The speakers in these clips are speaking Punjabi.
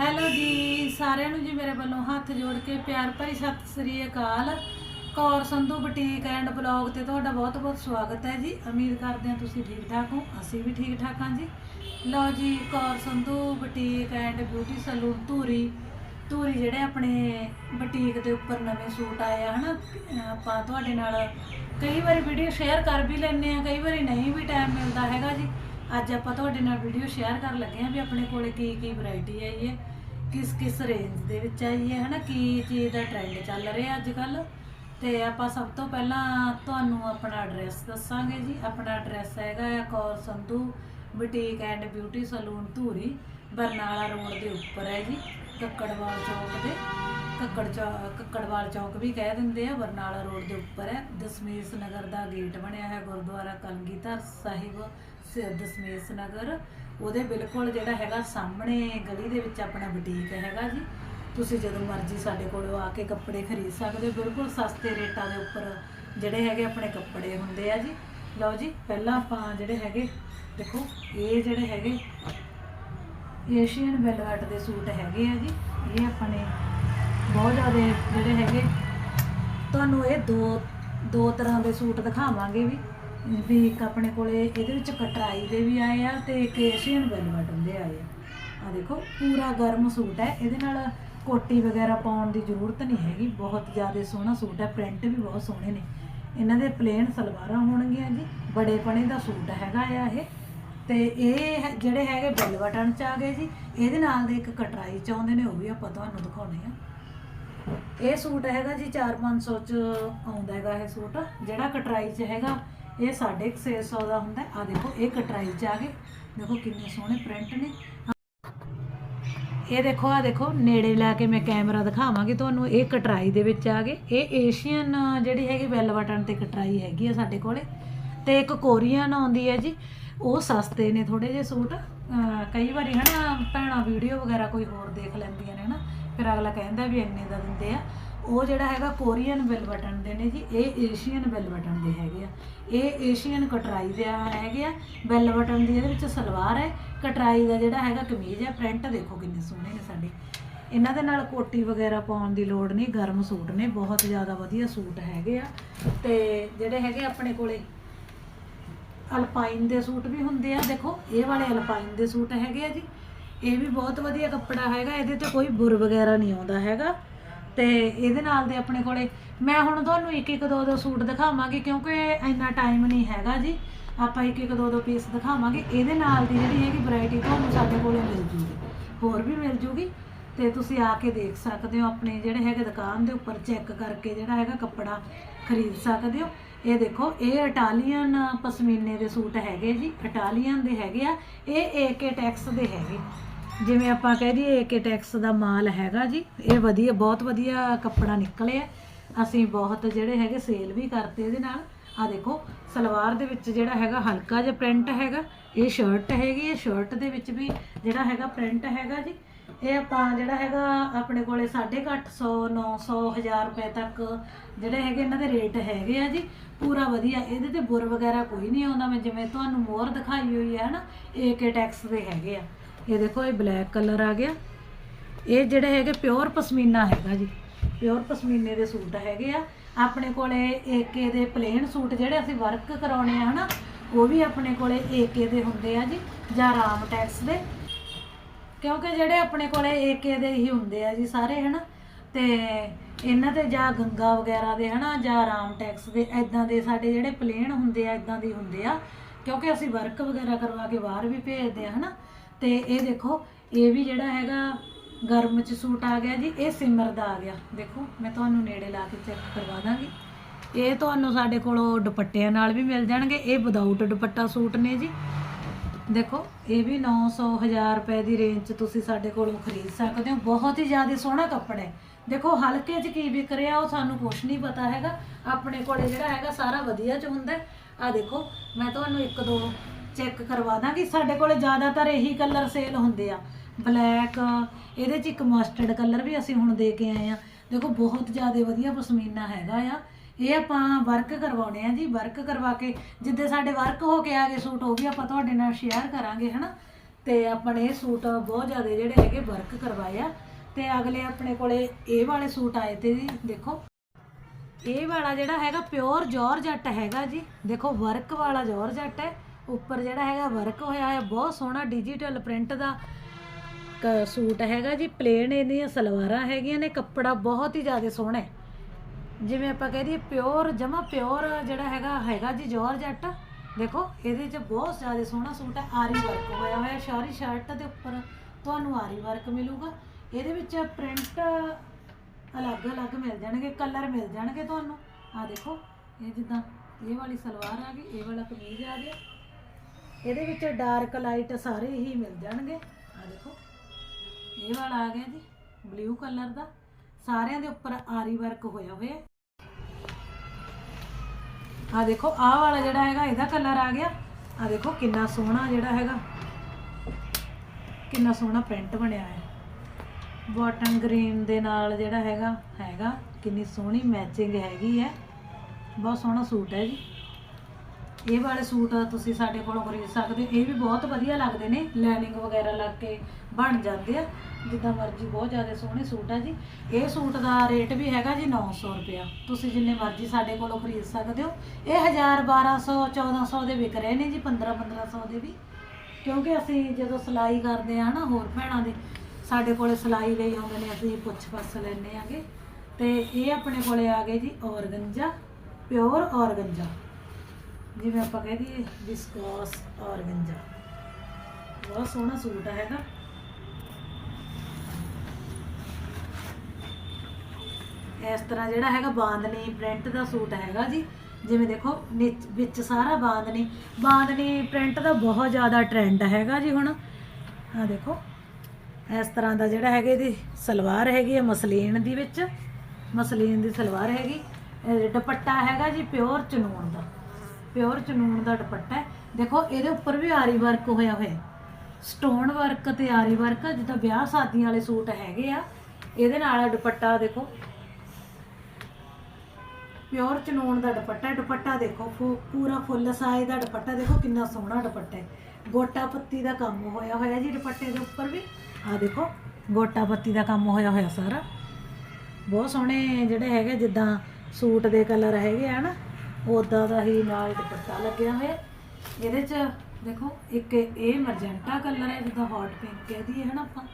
ਹੈਲੋ ਜੀ, ਸਾਰਿਆਂ ਨੂੰ ਜੀ ਮੇਰੇ ਵੱਲੋਂ ਹੱਥ ਜੋੜ ਕੇ ਪਿਆਰ ਭਰੀ ਸਤਿ ਸ੍ਰੀ ਅਕਾਲ। Kaur Sandhu boutique and blog ਤੇ ਤੁਹਾਡਾ ਬਹੁਤ ਬਹੁਤ ਸਵਾਗਤ ਹੈ ਜੀ। ਉਮੀਦ ਕਰਦੇ ਹਾਂ ਤੁਸੀਂ ਠੀਕ ਠਾਕ ਹੋ, ਅਸੀਂ ਵੀ ਠੀਕ ਠਾਕ ਹਾਂ ਜੀ। ਲਓ ਜੀ, Kaur Sandhu boutique and beauty salon Dhuri. Dhuri ਜਿਹੜੇ ਆਪਣੇ ਬੁਟੀਕ ਦੇ ਉੱਪਰ ਨਵੇਂ ਸੂਟ ਆਏ ਆ, ਹਨਾ? ਅਹ ਆਪਾਂ ਤੁਹਾਡੇ ਨਾਲ ਕਈ ਵਾਰੀ ਵੀਡੀਓ ਸ਼ੇਅਰ ਕਰ ਵੀ ਲੈਂਦੇ ਆ ਕਈ ਵਾਰੀ ਨਹੀਂ ਵੀ ਟਾਈਮ ਮਿਲਦਾ ਹੈਗਾ ਜੀ। ਅੱਜ ਆਪਾਂ ਤੁਹਾਡੇ ਨਾਲ ਵੀਡੀਓ ਸ਼ੇਅਰ ਕਰਨ ਲੱਗੇ ਆ ਵੀ ਆਪਣੇ ਕੋਲੇ ਕੀ ਕੀ ਵੈਰਾਈਟੀ ਆਈ ਹੈ ਕਿਸ ਕਿਸ ਰੇਂਜ ਦੇ ਵਿੱਚ ਆਈ ਹੈ ਹਨਾ, ਕੀ ਚੀਜ਼ ਦਾ ਟ੍ਰੈਂਡ ਚੱਲ ਰਿਹਾ ਅੱਜ ਕੱਲ ਤੇ ਆਪਾਂ ਸਭ ਤੋਂ ਪਹਿਲਾਂ ਤੁਹਾਨੂੰ ਆਪਣਾ ਐਡਰੈਸ ਦੱਸਾਂਗੇ ਜੀ। ਆਪਣਾ ਐਡਰੈਸ ਹੈਗਾ ਆ Kaur Sandhu boutique and beauty salon Dhuri, Barnala road ਦੇ ਉੱਪਰ ਹੈ ਜੀ। ਕੱਕੜਵਾਲ ਚੌਕ ਦੇ, ਕੱਕੜ ਚੌ- ਕੱਕੜਵਾਲ ਚੌਕ ਵੀ ਕਹਿ ਦਿੰਦੇ ਆ, ਬਰਨਾਲਾ ਰੋਡ ਦੇ ਉੱਪਰ ਹੈ। ਦਸਮੇਸ਼ ਨਗਰ ਦਾ ਗੇਟ ਬਣਿਆ ਹੈ ਗੁਰਦੁਆਰਾ ਕਲਗੀਧਰ ਸਾਹਿਬ। ਦਸਮੇਸ਼ ਨਗਰ, ਉਹਦੇ ਬਿਲਕੁਲ ਜਿਹੜਾ ਹੈਗਾ ਸਾਹਮਣੇ ਗਲੀ ਦੇ ਵਿੱਚ ਆਪਣਾ ਬੁਟੀਕ ਹੈਗਾ ਜੀ। ਤੁਸੀਂ ਜਦੋਂ ਮਰਜ਼ੀ ਸਾਡੇ ਕੋਲੋਂ ਆ ਕੇ ਕੱਪੜੇ ਖਰੀਦ ਸਕਦੇ ਹੋ, ਬਿਲਕੁਲ ਸਸਤੇ ਰੇਟਾਂ ਦੇ ਉੱਪਰ ਜਿਹੜੇ ਹੈਗੇ ਆਪਣੇ ਕੱਪੜੇ ਹੁੰਦੇ ਆ ਜੀ। ਲਓ ਜੀ, ਪਹਿਲਾਂ ਆਪਾਂ ਜਿਹੜੇ ਹੈਗੇ, ਦੇਖੋ, ਇਹ ਜਿਹੜੇ ਹੈਗੇ ਏਸ਼ੀਅਨ ਵੈਲਵਟ ਦੇ ਸੂਟ ਹੈਗੇ ਆ ਜੀ। ਇਹ ਆਪਣੇ ਬਹੁਤ ਜ਼ਿਆਦਾ ਜਿਹੜੇ ਹੈਗੇ, ਤੁਹਾਨੂੰ ਇਹ ਦੋ ਦੋ ਤਰ੍ਹਾਂ ਦੇ ਸੂਟ ਦਿਖਾਵਾਂਗੇ ਵੀ। ਵੀ ਇੱਕ ਆਪਣੇ ਕੋਲੇ ਇਹਦੇ ਵਿੱਚ ਕਟਰਾਈ ਦੇ ਵੀ ਆਏ ਆ ਤੇ ਇੱਕ ਏਸ਼ੀਅਨ ਵੈਲਵਟ ਦੇ ਆਏ ਆ। ਆ ਦੇਖੋ, ਪੂਰਾ ਗਰਮ ਸੂਟ ਹੈ। ਇਹਦੇ ਨਾਲ ਕੋਟੀ ਵਗੈਰਾ ਪਾਉਣ ਦੀ ਜ਼ਰੂਰਤ ਨਹੀਂ ਹੈਗੀ। ਬਹੁਤ ਜ਼ਿਆਦਾ ਸੋਹਣਾ ਸੂਟ ਹੈ। ਪ੍ਰਿੰਟ ਵੀ ਬਹੁਤ ਸੋਹਣੇ ਨੇ। ਇਹਨਾਂ ਦੇ ਪਲੇਨ ਸਲਵਾਰਾਂ ਹੋਣਗੀਆਂ ਜੀ। ਬੜੇ ਪਣੇ ਦਾ ਸੂਟ ਹੈਗਾ ਆ ਇਹ। ਤੇ ਇਹ ਹੈ- ਜਿਹੜੇ ਹੈਗੇ ਬੈਲ ਬਟਨ ਚ ਆ ਗਏ ਜੀ। ਇਹਦੇ ਨਾਲ ਦੇ ਇੱਕ ਕਟਰਾਈ ਚ ਆਉਂਦੇ ਨੇ, ਉਹ ਵੀ ਆਪਾਂ ਤੁਹਾਨੂੰ ਦਿਖਾਉਣੇ ਆ। ਇਹ ਸੂਟ ਹੈਗਾ ਜੀ 4-500 ਚ ਆਉਂਦਾ ਹੈਗਾ ਇਹ ਸੂਟ। ਜਿਹੜਾ ਕਟਰਾਈ ਚ ਹੈਗਾ ਇਹ 650 ਦਾ ਹੁੰਦਾ ਆ ਦੇਖੋ, ਇਹ ਕਟਰਾਈ ਚ ਆ ਗਏ। ਦੇਖੋ ਕਿੰਨੇ ਸੋਹਣੇ ਪ੍ਰਿੰਟ ਨੇ। ਇਹ ਦੇਖੋ ਆ ਦੇਖੋ, ਨੇੜੇ ਲੈ ਕੇ ਮੈਂ ਕੈਮਰਾ ਦਿਖਾਵਾਂਗੀ ਤੁਹਾਨੂੰ। ਇਹ ਕਟਰਾਈ ਦੇ ਵਿੱਚ ਆ ਗਏ। ਇਹ ਏਸ਼ੀਅਨ ਜਿਹੜੀ ਹੈਗੀ ਵੈਲ ਬਟਨ ਤੇ ਕਟਰਾਈ ਹੈਗੀ ਆ ਸਾਡੇ ਕੋਲੇ। ਤੇ ਇੱਕ ਕੋਰੀਅਨ ਆਉਂਦੀ ਹੈ ਜੀ। ਉਹ ਸਸਤੇ ਨੇ ਥੋੜੇ ਜਿਹੇ ਸੂਟ। ਕਈ ਵਾਰੀ ਹਨਾ, ਭੈਣਾਂ ਵੀਡੀਓ ਵਗੈਰਾ ਕੋਈ ਹੋਰ ਦੇਖ ਲੈਂਦੀਆਂ ਨੇ ਹਨਾ। ਫਿਰ ਅਗਲਾ ਕਹਿੰਦਾ ਵੀ ਇੰਨੇ ਦਾ ਦਿੰਦੇ ਆ। ਉਹ ਜਿਹੜਾ ਹੈਗਾ ਕੋਰੀਅਨ ਵੈਲ ਬਟਨ ਦੇ ਨੇ ਜੀ, ਇਹ ਏਸ਼ੀਅਨ ਵੈਲ ਬਟਨ ਦੇ ਹੈਗੇ ਆ। ਇਹ ਏਸ਼ੀਅਨ ਕਟਰਾਈ ਦੇ ਹੈਗੇ ਆ। ਵੈਲ ਬਟਨ ਦੀ ਇਹਦੇ ਵਿੱਚ ਸਲਵਾਰ ਹੈ। ਕਟਰਾਈ ਦਾ ਜਿਹੜਾ ਹੈਗਾ ਕਮੀਜ਼ ਹੈ। ਪ੍ਰਿੰਟ ਦੇਖੋ ਕਿੰਨੇ ਸੋਹਣੇ ਨੇ ਸਾਡੇ। ਇਹਨਾਂ ਦੇ ਨਾਲ ਕੋਟੀ ਵਗੈਰਾ ਪਾਉਣ ਦੀ ਲੋੜ ਨਹੀਂ। ਗਰਮ ਸੂਟ ਨੇ। ਬਹੁਤ ਜ਼ਿਆਦਾ ਵਧੀਆ ਸੂਟ ਹੈਗੇ ਆ। ਤੇ ਜਿਹੜੇ ਹੈਗੇ ਆਪਣੇ ਕੋਲੇ ਅਲਪਾਈਨ ਦੇ ਸੂਟ ਵੀ ਹੁੰਦੇ ਆ। ਦੇਖੋ, ਇਹ ਵਾਲੇ ਅਲਪਾਈਨ ਦੇ ਸੂਟ ਹੈਗੇ ਆ ਜੀ। ਇਹ ਵੀ ਬਹੁਤ ਵਧੀਆ ਕੱਪੜਾ ਹੈਗਾ। ਇਹਦੇ ਤੇ ਕੋਈ ਬੁਰ ਵਗੈਰਾ ਨਹੀਂ ਆਉਂਦਾ ਹੈਗਾ। ਤੇ ਇਹਦੇ ਨਾਲ ਦੇ ਆਪਣੇ ਕੋਲੇ, ਮੈਂ ਹੁਣ ਤੁਹਾਨੂੰ ਇੱਕ ਇੱਕ ਦੋ ਦੋ ਸੂਟ ਦਿਖਾਵਾਂਗੀ ਕਿਉਂਕਿ ਇੰਨਾ ਟਾਈਮ ਨਹੀਂ ਹੈਗਾ ਜੀ। ਆਪਾਂ ਇੱਕ ਇੱਕ ਦੋ ਦੋ ਪੀਸ ਦਿਖਾਵਾਂਗੇ। ਇਹਦੇ ਨਾਲ ਦੀ ਜਿਹੜੀ ਹੈਗੀ ਵੈਰਾਈਟੀ ਤੁਹਾਨੂੰ ਸਾਡੇ ਕੋਲੇ ਮਿਲ ਜੂਗੀ। ਹੋਰ ਵੀ ਮਿਲ ਜੂਗੀ। ਤੇ ਤੁਸੀਂ ਆ ਕੇ ਦੇਖ ਸਕਦੇ ਹੋ ਆਪਣੇ ਜਿਹੜੇ ਹੈਗੇ ਦੁਕਾਨ ਦੇ ਉੱਪਰ ਚੈੱਕ ਕਰਕੇ ਜਿਹੜਾ ਹੈਗਾ ਕੱਪੜਾ ਖਰੀਦ ਸਕਦੇ ਹੋ। ਇਹ ਦੇਖੋ, ਇਹ ਇਟਾਲੀਅਨ ਪਸ਼ਮੀਨੇ ਦੇ ਸੂਟ ਹੈਗੇ ਜੀ। ਇਟਾਲੀਅਨ ਦੇ ਹੈਗੇ ਆ। ਇਹ ਏਕੇ ਟੈਕਸ ਦੇ ਹੈਗੇ। ਜਿਵੇਂ ਆਪਾਂ ਕਹਿ ਦਈਏ ਏਕੇ ਟੈਕਸ ਦਾ ਮਾਲ ਹੈਗਾ ਜੀ, ਇਹ ਵਧੀਆ, ਬਹੁਤ ਵਧੀਆ ਕੱਪੜਾ ਨਿਕਲਿਆ। ਅਸੀਂ ਬਹੁਤ ਜਿਹੜੇ ਹੈਗੇ ਸੇਲ ਵੀ ਕਰਤੇ ਇਹਦੇ ਨਾਲ। ਆ ਦੇਖੋ, ਸਲਵਾਰ ਦੇ ਵਿੱਚ ਜਿਹੜਾ ਹੈਗਾ ਹਲਕਾ ਜਿਹਾ ਪ੍ਰਿੰਟ ਹੈਗਾ, ਇਹ ਸ਼ਰਟ ਹੈਗੀ, ਇਹ ਸ਼ਰਟ ਦੇ ਵਿੱਚ ਵੀ ਜਿਹੜਾ ਹੈਗਾ ਪ੍ਰਿੰਟ ਹੈਗਾ ਜੀ। ਇਹ ਆਪਾਂ ਜਿਹੜਾ ਹੈਗਾ ਆਪਣੇ ਕੋਲੇ 850 900 1000 ਰੁਪਏ ਤੱਕ ਜਿਹੜੇ ਹੈਗੇ ਇਹਨਾਂ ਦੇ ਰੇਟ ਹੈਗੇ ਆ ਜੀ। ਪੂਰਾ ਵਧੀਆ, ਇਹਦੇ ਤੇ ਬੁਰ ਵਗੈਰਾ ਕੋਈ ਨਹੀਂ ਆਉਂਦਾ। ਮੈਂ ਜਿਵੇਂ ਤੁਹਾਨੂੰ ਮੋਹਰ ਦਿਖਾਈ ਹੋਈ ਹੈ ਨਾ ਏਕੇ ਟੈਕਸ ਦੇ ਹੈਗੇ ਆ। ਇਹ ਦੇਖੋ, ਇਹ ਬਲੈਕ ਕਲਰ ਆ ਗਿਆ। ਇਹ ਜਿਹੜੇ ਹੈਗੇ ਪਿਓਰ ਪਸ਼ਮੀਨਾ ਹੈਗਾ ਜੀ। ਪਿਓਰ ਪਸ਼ਮੀਨੇ ਦੇ ਸੂਟ ਹੈਗੇ ਆ। ਆਪਣੇ ਕੋਲੇ ਏਕੇ ਦੇ ਪਲੇਨ ਸੂਟ ਜਿਹੜੇ ਅਸੀਂ ਵਰਕ ਕਰਾਉਣੇ ਆ, ਹਨਾ, ਉਹ ਵੀ ਆਪਣੇ ਕੋਲੇ ਏਕੇ ਦੇ ਹੁੰਦੇ ਆ ਜੀ, ਜਾਂ ਰਾਮ ਟੈਕਸ ਦੇ। ਕਿਉਂਕਿ ਜਿਹੜੇ ਆਪਣੇ ਕੋਲੇ ਏਕੇ ਦੇ ਹੀ ਹੁੰਦੇ ਆ ਜੀ ਸਾਰੇ, ਹਨਾ, ਤੇ ਇਹਨਾਂ ਤੇ ਜਾਂ ਗੰਗਾ ਵਗੈਰਾ ਦੇ, ਹਨਾ, ਜਾਂ ਰਾਮ ਟੈਕਸ ਦੇ ਐਦਾਂ ਦੇ ਸਾਡੇ ਜਿਹੜੇ ਪਲੇਨ ਹੁੰਦੇ ਆ ਐਦਾਂ ਦੇ ਹੁੰਦੇ ਆ। ਕਿਉਂਕਿ ਅਸੀਂ ਵਰਕ ਵਗੈਰਾ ਕਰਵਾ ਕੇ ਬਾਹਰ ਵੀ ਭੇਜਦੇ ਆ, ਹਨਾ ਤੇ ਇਹ ਦੇਖੋ, ਇਹ ਵੀ ਜਿਹੜਾ ਹੈਗਾ ਗਰਮ ਚ ਸੂਟ ਆ ਗਿਆ ਜੀ, ਇਹ ਸਿਮਰ ਦਾ ਆ ਗਿਆ। ਦੇਖੋ, ਮੈਂ ਤੁਹਾਨੂੰ ਨੇੜੇ ਲਾ ਕੇ ਚੈੱਕ ਕਰਵਾ ਦਾਂਗੀ। ਇਹ ਤੁਹਾਨੂੰ ਸਾਡੇ ਕੋਲੋਂ ਦੁਪੱਟਿਆਂ ਨਾਲ ਵੀ ਮਿਲ ਜਾਣਗੇ। ਇਹ ਵਿਦਆਊਟ ਦੁਪੱਟਾ ਸੂਟ ਨੇ ਜੀ। ਦੇਖੋ, ਇਹ ਵੀ 900 1000 ਰੁਪਏ ਦੀ ਰੇਂਜ 'ਚ ਤੁਸੀਂ ਸਾਡੇ ਕੋਲੋਂ ਖਰੀਦ ਸਕਦੇ ਹੋ। ਬਹੁਤ ਹੀ ਜ਼ਿਆਦਾ ਸੋਹਣਾ ਕੱਪੜਾ ਹੈ। ਦੇਖੋ, ਹਲਕੇ 'ਚ ਕੀ ਵਿਕ ਰਿਹਾ, ਉਹ ਸਾਨੂੰ ਕੁਝ ਨਹੀਂ ਪਤਾ ਹੈਗਾ। ਆਪਣੇ ਕੋਲੇ ਜਿਹੜਾ ਹੈਗਾ, ਸਾਰਾ ਵਧੀਆ 'ਚ ਹੁੰਦਾ ਆ ਦੇਖੋ, ਮੈਂ ਤੁਹਾਨੂੰ ਇੱਕ ਦੋ ਚੈੱਕ ਕਰਵਾ ਦਾਂਗੀ। ਸਾਡੇ ਕੋਲ ਜ਼ਿਆਦਾਤਰ ਇਹੀ ਕਲਰ ਸੇਲ ਹੁੰਦੇ ਆ। ਬਲੈਕ ਇਹਦੇ 'ਚ ਇੱਕ ਮਸਟਰਡ ਕਲਰ ਵੀ ਅਸੀਂ ਹੁਣ ਦੇ ਕੇ ਆਏ ਆ। ਦੇਖੋ, ਬਹੁਤ ਜ਼ਿਆਦਾ ਵਧੀਆ ਪਸ਼ਮੀਨਾ ਹੈਗਾ ਆ। ਇਹ ਆਪਾਂ ਵਰਕ ਕਰਵਾਉਣੇ ਆ ਜੀ। ਵਰਕ ਕਰਵਾ ਕੇ ਜਿੱਦੇ ਸਾਡੇ ਵਰਕ ਹੋ ਕੇ ਆ ਗਏ ਸੂਟ, ਉਹ ਵੀ ਆਪਾਂ ਤੁਹਾਡੇ ਨਾਲ ਸ਼ੇਅਰ ਕਰਾਂਗੇ, ਹਨਾ? ਤੇ ਆਪਣੇ ਇਹ ਸੂਟ ਬਹੁਤ ਜ਼ਿਆਦਾ ਜਿਹੜੇ ਹੈਗੇ ਵਰਕ ਕਰਵਾਏ ਆ। ਤੇ ਅਗਲੇ ਆਪਣੇ ਕੋਲੇ ਇਹ ਵਾਲੇ ਸੂਟ ਆਏ ਤੇ ਜੀ, ਦੇਖੋ। ਇਹ ਵਾਲਾ ਜਿਹੜਾ ਹੈਗਾ ਪਿਓਰ ਜੋਰਜੱਟ ਹੈਗਾ ਜੀ। ਦੇਖੋ ਵਰਕ ਵਾਲਾ ਜੋਰਜੱਟ ਹੈ। ਉੱਪਰ ਜਿਹੜਾ ਹੈਗਾ ਵਰਕ ਹੋਇਆ ਹੈ ਬਹੁਤ ਸੋਹਣਾ ਡਿਜੀਟਲ ਪ੍ਰਿੰਟ ਦਾ ਕ- ਸੂਟ ਹੈਗਾ ਜੀ ਪਲੇਨ ਇਹਦੀਆਂ ਸਲਵਾਰਾਂ ਹੈਗੀਆਂ ਨੇ, ਕੱਪੜਾ ਬਹੁਤ ਹੀ ਜ਼ਿਆਦਾ ਸੋਹਣਾ ਹੈ। ਜਿਵੇਂ ਆਪਾਂ ਕਹਿ ਦਈਏ ਪਿਓਰ ਜਮਾ ਪਿਓਰ ਜਿਹੜਾ ਹੈਗਾ ਹੈਗਾ ਜੀ ਜੋਰਜੱਟ ਦੇਖੋ, ਇਹਦੇ 'ਚ ਬਹੁਤ ਜ਼ਿਆਦਾ ਸੋਹਣਾ ਸੂਟ ਹੈ, ਆਰੀ ਵਰਕ ਹੋਇਆ ਹੋਇਆ, ਸਾਰੀ ਸ਼ਰਟ ਦੇ ਉੱਪਰ ਤੁਹਾਨੂੰ ਆਰੀ ਵਰਕ ਮਿਲੂਗਾ। ਇਹਦੇ ਵਿੱਚ ਪ੍ਰਿੰਟ ਅਲੱਗ-ਅਲੱਗ ਮਿਲ ਜਾਣਗੇ ਕਲਰ ਮਿਲ ਜਾਣਗੇ ਤੁਹਾਨੂੰ। ਆ ਦੇਖੋ, ਇਹ ਜਿੱਦਾਂ ਇਹ ਵਾਲੀ ਸਲਵਾਰ ਆ ਗਈ, ਇਹ ਵਾਲਾ ਕਮੀਜ਼ ਆ ਗਿਆ। ਇਹਦੇ ਵਿੱਚ ਡਾਰਕ ਲਾਈਟ ਸਾਰੇ ਹੀ ਮਿਲ ਜਾਣਗੇ। ਆ ਦੇਖੋ, ਇਹ ਵਾਲਾ ਆ ਗਿਆ ਜੀ ਬਲੂ ਕਲਰ ਦਾ। ਸਾਰਿਆਂ ਦੇ ਉੱਪਰ ਆਰੀ ਵਰਕ ਹੋਇਆ ਹੋਇਆ ਆ ਦੇਖੋ, ਆਹ ਵਾਲਾ ਜਿਹੜਾ ਹੈਗਾ, ਇਹਦਾ ਕਲਰ ਆ ਗਿਆ। ਆ ਦੇਖੋ, ਕਿੰਨਾ ਸੋਹਣਾ ਜਿਹੜਾ ਹੈਗਾ। ਕਿੰਨਾ ਸੋਹਣਾ ਪ੍ਰਿੰਟ ਬਣਿਆ ਹੈ। ਬਾਟਮ ਗ੍ਰੀਨ ਦੇ ਨਾਲ ਜਿਹੜਾ ਹੈਗਾ ਹੈਗਾ। ਕਿੰਨੀ ਸੋਹਣੀ ਮੈਚਿੰਗ ਹੈਗੀ ਹੈ। ਬਹੁਤ ਸੋਹਣਾ ਸੂਟ ਹੈ ਜੀ। ਇਹ ਵਾਲੇ ਸੂਟ ਤੁਸੀਂ ਸਾਡੇ ਕੋਲੋਂ ਖਰੀਦ ਸਕਦੇ ਹੋ। ਇਹ ਵੀ ਬਹੁਤ ਵਧੀਆ ਲੱਗਦੇ ਨੇ ਲਾਈਨਿੰਗ ਵਗੈਰਾ ਲੱਗ ਕੇ ਬਣ ਜਾਂਦੇ ਆ। ਜਿੱਦਾਂ ਮਰਜ਼ੀ, ਬਹੁਤ ਜ਼ਿਆਦਾ ਸੋਹਣੇ ਸੂਟ ਆ ਜੀ। ਇਹ ਸੂਟ ਦਾ ਰੇਟ ਵੀ ਹੈਗਾ ਜੀ 900 ਰੁਪਿਆ ਤੁਸੀਂ ਜਿੰਨੇ ਮਰਜ਼ੀ ਸਾਡੇ ਕੋਲੋਂ ਖਰੀਦ ਸਕਦੇ ਹੋ। ਇਹ 1000 1200 1400 ਦੇ ਵਿਕ ਰਹੇ ਨੇ ਜੀ 15 1500 ਦੇ ਵੀ। ਕਿਉਂਕਿ ਅਸੀਂ ਜਦੋਂ ਸਿਲਾਈ ਕਰਦੇ ਆ ਨਾ ਹੋਰ ਭੈਣਾਂ ਦੇ, ਸਾਡੇ ਕੋਲੇ ਸਿਲਾਈ ਲਈ ਆਉਂਦੇ ਨੇ, ਅਸੀਂ ਪੁੱਛ ਪੱਛ ਲੈਂਦੇ ਆਗੇ। ਤੇ ਇਹ ਆਪਣੇ ਕੋਲੇ ਆ ਗਏ ਜੀ ਔਰਗੰਜਾ, ਪਿਓਰ ਔਰਗੰਜਾ। ਜਿਵੇਂ ਆਪਾਂ ਕਹਿ ਦਈਏ ਵਿਸਕੋਸ ਔਰਗੰਜਾ। ਬਹੁਤ ਸੋਹਣਾ ਸੂਟ ਹੈਗਾ। ਇਸ ਤਰ੍ਹਾਂ ਜਿਹੜਾ ਹੈਗਾ ਬਾਂਦਨੀ ਪ੍ਰਿੰਟ ਦਾ ਸੂਟ ਹੈਗਾ ਜੀ। ਜਿਵੇਂ ਦੇਖੋ ਨਿਚ- ਵਿੱਚ ਸਾਰਾ ਬਾਂਦਨੀ। ਬਾਂਦਨੀ ਪ੍ਰਿੰਟ ਦਾ ਬਹੁਤ ਜ਼ਿਆਦਾ ਟ੍ਰੈਂਡ ਹੈਗਾ ਜੀ ਹੁਣ। ਆ ਦੇਖੋ, ਇਸ ਤਰ੍ਹਾਂ ਦਾ ਜਿਹੜਾ ਹੈਗਾ ਇਹਦੀ ਸਲਵਾਰ ਹੈਗੀ ਹੈ ਮਸਲੀਨ ਦੀ ਵਿੱਚ। ਮਸਲੀਨ ਦੀ ਸਲਵਾਰ ਹੈਗੀ। ਦੁਪੱਟਾ ਹੈਗਾ ਜੀ ਪਿਓਰ ਚਨੂਨ ਦਾ। ਪਿਓਰ ਚਨੂਨ ਦਾ ਦੁਪੱਟਾ ਹੈ। ਦੇਖੋ, ਇਹਦੇ ਉੱਪਰ ਵੀ ਆਰੀ ਵਰਕ ਹੋਇਆ ਹੋਇਆ ਸਟੋਨ ਵਰਕ ਤੇ ਆਰੀ ਵਰਕ ਜਿੱਦਾਂ ਵਿਆਹ ਸ਼ਾਦੀਆਂ ਵਾਲੇ ਸੂਟ ਹੈਗੇ ਆ। ਇਹਦੇ ਨਾਲ ਦੁਪੱਟਾ, ਦੇਖੋ। ਪਿਓਰ ਚਨੂਨ ਦਾ ਦੁਪੱਟਾ ਦੁਪੱਟਾ ਦੇਖੋ, ਫੁ- ਪੂਰਾ ਫੁੱਲ ਸਾਈਜ਼ ਦਾ ਦੁਪੱਟਾ। ਦੇਖੋ, ਕਿੰਨਾ ਸੋਹਣਾ ਦੁਪੱਟਾ ਹੈ। ਗੋਟਾ ਪੱਤੀ ਦਾ ਕੰਮ ਹੋਇਆ ਹੋਇਆ ਜੀ ਦੁਪੱਟੇ ਦੇ ਉੱਪਰ ਵੀ। ਆ ਦੇਖੋ, ਗੋਟਾ ਪੱਤੀ ਦਾ ਕੰਮ ਹੋਇਆ ਹੋਇਆ ਸਾਰਾ। ਬਹੁਤ ਸੋਹਣੇ ਜਿਹੜੇ ਹੈਗੇ ਜਿੱਦਾਂ ਸੂਟ ਦੇ ਕਲਰ ਹੈਗੇ ਆ ਨਾ। ਉਦਾਂ ਦਾ ਹੀ ਨਾਲ ਦੁਪੱਟਾ ਲੱਗਿਆ ਹੋਇਆ। ਇਹਦੇ 'ਚ ਦੇਖੋ, ਇੱਕ ਇਹ ਮਰਜੈਂਟਾ ਕਲਰ ਹੈ, ਜਿੱਦਾਂ ਹੌਟ ਪਿੰਕ ਕਹਦੀ ਹੈ ਨਾ ਆਪਾਂ।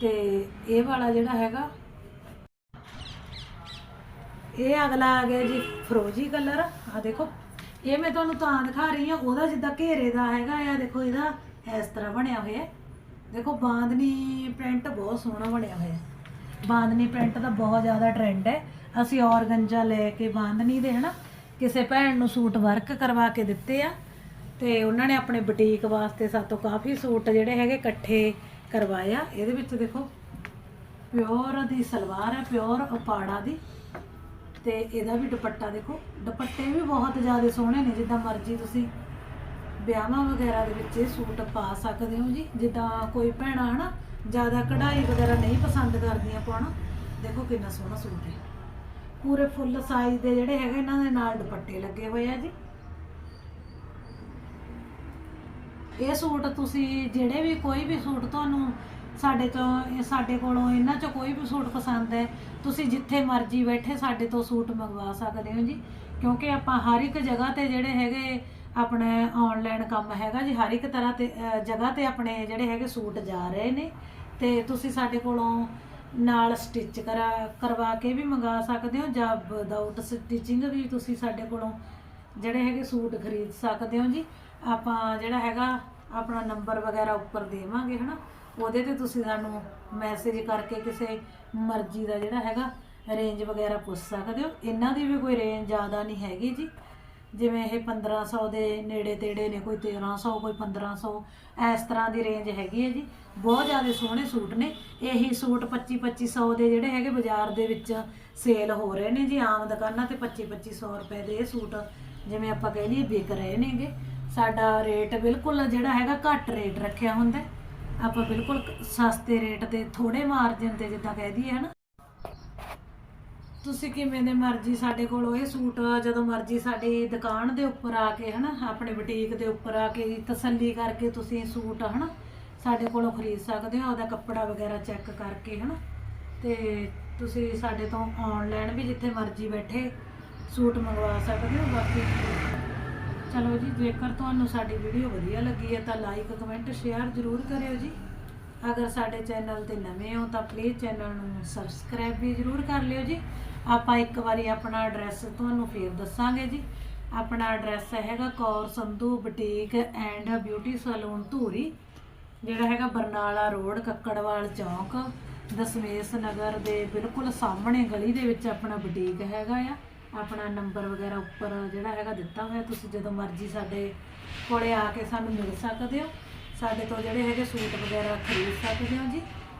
ਤੇ ਇਹ ਵਾਲਾ ਜਿਹੜਾ ਹੈਗਾ, ਇਹ ਅਗਲਾ ਆ ਗਿਆ ਜੀ ਫਰੋਜੀ ਕਲਰ ਆ ਦੇਖੋ, ਇਹ ਮੈਂ ਤੁਹਾਨੂੰ ਤਾਂ ਦਿਖਾ ਰਹੀ ਹਾਂ, ਉਹਦਾ ਜਿੱਦਾਂ ਘੇਰੇ ਦਾ ਹੈਗਾ ਆ, ਦੇਖੋ ਇਹਦਾ ਇਸ ਤਰ੍ਹਾਂ ਬਣਿਆ ਹੋਇਆ। ਦੇਖੋ, ਬਾਂਦਨੀ ਪ੍ਰਿੰਟ ਬਹੁਤ ਸੋਹਣਾ ਬਣਿਆ ਹੋਇਆ। ਬਾਂਦਨੀ ਪ੍ਰਿੰਟ ਦਾ ਬਹੁਤ ਜ਼ਿਆਦਾ ਟ੍ਰੈਂਡ ਹੈ। ਅਸੀਂ ਔਰਗੰਜਾ ਲੈ ਕੇ ਬਾਂਦਨੀ ਦੇ, ਹਨਾ ਕਿਸੇ ਭੈਣ ਨੂੰ ਸੂਟ ਵਰਕ ਕਰਵਾ ਕੇ ਦਿੱਤੇ ਆ ਤੇ ਉਹਨਾਂ ਨੇ ਆਪਣੇ ਬੁਟੀਕ ਵਾਸਤੇ ਸਾਤੋਂ ਕਾਫੀ ਸੂਟ ਜਿਹੜੇ ਹੈਗੇ ਇਕੱਠੇ ਕਰਵਾਏ ਆ। ਇਹਦੇ ਵਿੱਚ ਦੇਖੋ ਪਿਓਰ ਦੀ ਸਲਵਾਰ ਹੈ ਪਿਓਰ ਉਪਾੜਾ ਦੀ ਤੇ ਇਹਦਾ ਵੀ ਦੁਪੱਟਾ ਦੇਖੋ, ਦੁਪੱਟੇ ਵੀ ਬਹੁਤ ਜ਼ਿਆਦਾ ਸੋਹਣੇ ਨੇ, ਜਿੱਦਾਂ ਮਰਜ਼ੀ ਤੁਸੀਂ ਵਿਆਹਾਂ ਵਗੈਰਾ ਦੇ ਵਿੱਚ ਇਹ ਸੂਟ ਪਾ ਸਕਦੇ ਹੋ ਜੀ। ਜਿੱਦਾਂ ਕੋਈ ਭੈਣਾ ਹਨਾ, ਜ਼ਿਆਦਾ ਕਢਾਈ ਵਗੈਰਾ ਨਹੀਂ ਪਸੰਦ ਕਰਦੀਆਂ ਪਾਉਣਾ, ਦੇਖੋ ਕਿੰਨਾ ਸੋਹਣਾ ਸੂਟ ਹੈ। ਪੂਰੇ ਫੁੱਲ ਸਾਈਜ਼ ਦੇ ਜਿਹੜੇ ਹੈਗੇ, ਇਹਨਾਂ ਦੇ ਨਾਲ ਦੁਪੱਟੇ ਲੱਗੇ ਹੋਏ ਆ ਜੀ। ਇਹ ਸੂਟ ਤੁਸੀਂ ਜਿਹੜੇ ਵੀ ਕੋਈ ਵੀ ਸੂਟ ਤੁਹਾਨੂੰ ਸਾਡੇ ਤੋਂ ਸਾਡੇ ਕੋਲੋਂ, ਇਹਨਾਂ ਚੋਂ ਕੋਈ ਵੀ ਸੂਟ ਪਸੰਦ ਹੈ, ਤੁਸੀਂ ਜਿੱਥੇ ਮਰਜ਼ੀ ਬੈਠੇ ਸਾਡੇ ਤੋਂ ਸੂਟ ਮੰਗਵਾ ਸਕਦੇ ਹੋ ਜੀ। ਕਿਉਂਕਿ ਆਪਾਂ ਹਰ ਇੱਕ ਜਗ੍ਹਾ ਤੇ ਜਿਹੜੇ ਹੈਗੇ ਆਪਣੇ ਆਨਲਾਈਨ ਕੰਮ ਹੈਗਾ ਜੀ, ਹਰ ਇੱਕ ਤਰ੍ਹਾਂ ਤੇ ਜਗ੍ਹਾ ਤੇ ਆਪਣੇ ਜਿਹੜੇ ਹੈਗੇ ਸੂਟ ਜਾ ਰਹੇ ਨੇ। ਤੇ ਤੁਸੀਂ ਸਾਡੇ ਕੋਲੋਂ ਨਾਲ ਸਟਿਚ ਕਰਾ, ਕਰਵਾ ਕੇ ਵੀ ਮੰਗਾ ਸਕਦੇ ਹੋ, ਜਾਂ ਵਿਦਆਊਟ ਸਟਿਚਿੰਗ ਵੀ ਤੁਸੀਂ ਸਾਡੇ ਕੋਲੋਂ ਜਿਹੜੇ ਹੈਗੇ ਸੂਟ ਖਰੀਦ ਸਕਦੇ ਹੋ ਜੀ। ਆਪਾਂ ਜਿਹੜਾ ਹੈਗਾ, ਆਪਣਾ ਨੰਬਰ ਵਗੈਰਾ ਉੱਪਰ ਦੇਵਾਂਗੇ, ਹਨਾ। ਉਹਦੇ ਤੇ ਤੁਸੀਂ ਸਾਨੂੰ ਮੈਸੇਜ ਕਰਕੇ ਕਿਸੇ ਮਰਜ਼ੀ ਦਾ ਜਿਹੜਾ ਹੈਗਾ ਰੇਂਜ ਵਗੈਰਾ ਪੁੱਛ ਸਕਦੇ ਹੋ। ਇਹਨਾਂ ਦੀ ਵੀ ਕੋਈ ਰੇਂਜ ਜ਼ਿਆਦਾ ਨਹੀਂ ਹੈਗੀ ਜੀ। ਜਿਵੇਂ ਇਹ 1500 ਦੇ ਨੇੜੇ ਤੇੜੇ ਨੇ, ਕੋਈ 1300 ਕੋਈ 1500 ਇਸ ਤਰ੍ਹਾਂ ਦੀ ਰੇਂਜ ਹੈਗੀ ਹੈ ਜੀ। ਬਹੁਤ ਜ਼ਿਆਦਾ ਸੋਹਣੇ ਸੂਟ ਨੇ। ਇਹੀ ਸੂਟ 25 2500 ਦੇ ਜਿਹੜੇ ਹੈਗੇ ਬਾਜ਼ਾਰ ਦੇ ਵਿੱਚ ਸੇਲ ਹੋ ਰਹੇ ਨੇ ਜੀ, ਆਮ ਦੁਕਾਨਾਂ ਤੇ 25 2500 ਰੁਪਏ ਦੇ ਇਹ ਸੂਟ, ਜਿਵੇਂ ਆਪਾਂ ਕਹਿ ਲਈਏ ਵਿਕ ਰਹੇ ਨੇਗੇ। ਸਾਡਾ ਰੇਟ ਬਿਲਕੁਲ ਜਿਹੜਾ ਹੈਗਾ ਘੱਟ ਰੇਟ ਰੱਖਿਆ ਹੁੰਦਾ ਆਪਾਂ ਬਿਲਕੁਲ ਸਸਤੇ ਰੇਟ ਤੇ ਥੋੜੇ ਮਾਰਜਨ ਤੇ ਜਿੱਦਾਂ ਕਹਿ ਦਈਏ ਹਨਾ ਤੁਸੀਂ ਕਿਵੇਂ ਦੇ ਮਰਜ਼ੀ ਸਾਡੇ ਕੋਲੋਂ ਇਹ ਸੂਟ ਜਦੋਂ ਮਰਜ਼ੀ ਸਾਡੀ ਦੁਕਾਨ ਦੇ ਉੱਪਰ ਆ ਕੇ ਹਨਾ, ਆਪਣੇ ਬੁਟੀਕ ਦੇ ਉੱਪਰ ਆ ਕੇ ਤਸੱਲੀ ਕਰਕੇ ਤੁਸੀਂ ਸੂਟ ਹਨਾ, ਸਾਡੇ ਕੋਲੋਂ ਖਰੀਦ ਸਕਦੇ ਹੋ ਉਹਦਾ ਕੱਪੜਾ ਵਗੈਰਾ ਚੈੱਕ ਕਰਕੇ ਹਨਾ। ਤੇ ਤੁਸੀਂ ਸਾਡੇ ਤੋਂ ਆਨਲਾਈਨ ਵੀ ਜਿੱਥੇ ਮਰਜ਼ੀ ਬੈਠੇ ਸੂਟ ਮੰਗਵਾ ਸਕਦੇ ਹੋ, ਬਾਕੀ ਚਲੋ ਜੀ, ਜੇਕਰ ਤੁਹਾਨੂੰ ਸਾਡੀ ਵੀਡੀਓ ਵਧੀਆ ਲੱਗੀ ਹੈ ਤਾਂ ਲਾਈਕ ਕਮੈਂਟ ਸ਼ੇਅਰ ਜ਼ਰੂਰ ਕਰਿਓ ਜੀ। ਅਗਰ ਸਾਡੇ ਚੈਨਲ ਤੇ ਨਵੇਂ ਹੋ ਤਾਂ ਪਲੀਜ਼ ਚੈਨਲ ਨੂੰ ਸਬਸਕ੍ਰਾਈਬ ਵੀ ਜ਼ਰੂਰ ਕਰ ਲਿਓ ਜੀ। ਆਪਾਂ ਇੱਕ ਵਾਰੀ ਆਪਣਾ ਐਡਰੈਸ ਤੁਹਾਨੂੰ ਫੇਰ ਦੱਸਾਂਗੇ ਜੀ। ਆਪਣਾ ਐਡਰੈਸ ਹੈਗਾ Kaur Sandhu boutique and beauty salon Dhuri, ਜਿਹੜਾ ਹੈਗਾ ਬਰਨਾਲਾ ਰੋਡ, ਕੱਕੜਵਾਲ ਚੌਂਕ, ਦਸਮੇਸ਼ ਨਗਰ ਦੇ ਬਿਲਕੁਲ ਸਾਹਮਣੇ ਗਲੀ ਦੇ ਵਿੱਚ ਆਪਣਾ ਬੁਟੀਕ ਹੈਗਾ ਆ। ਆਪਣਾ ਨੰਬਰ ਵਗੈਰਾ ਉੱਪਰ ਜਿਹੜਾ ਹੈਗਾ ਦਿੱਤਾ ਹੋਇਆ, ਤੁਸੀਂ ਜਦੋਂ ਮਰਜ਼ੀ ਸਾਡੇ ਕੋਲੇ ਆ ਕੇ ਸਾਨੂੰ ਮਿਲ ਸਕਦੇ ਹੋ। ਸਾਡੇ ਤੋਂ ਜਿਹੜੇ ਹੈਗੇ ਸੂਟ ਵਗੈਰਾ ਖਰੀਦ ਸਕਦੇ ਹੋ ਜੀ।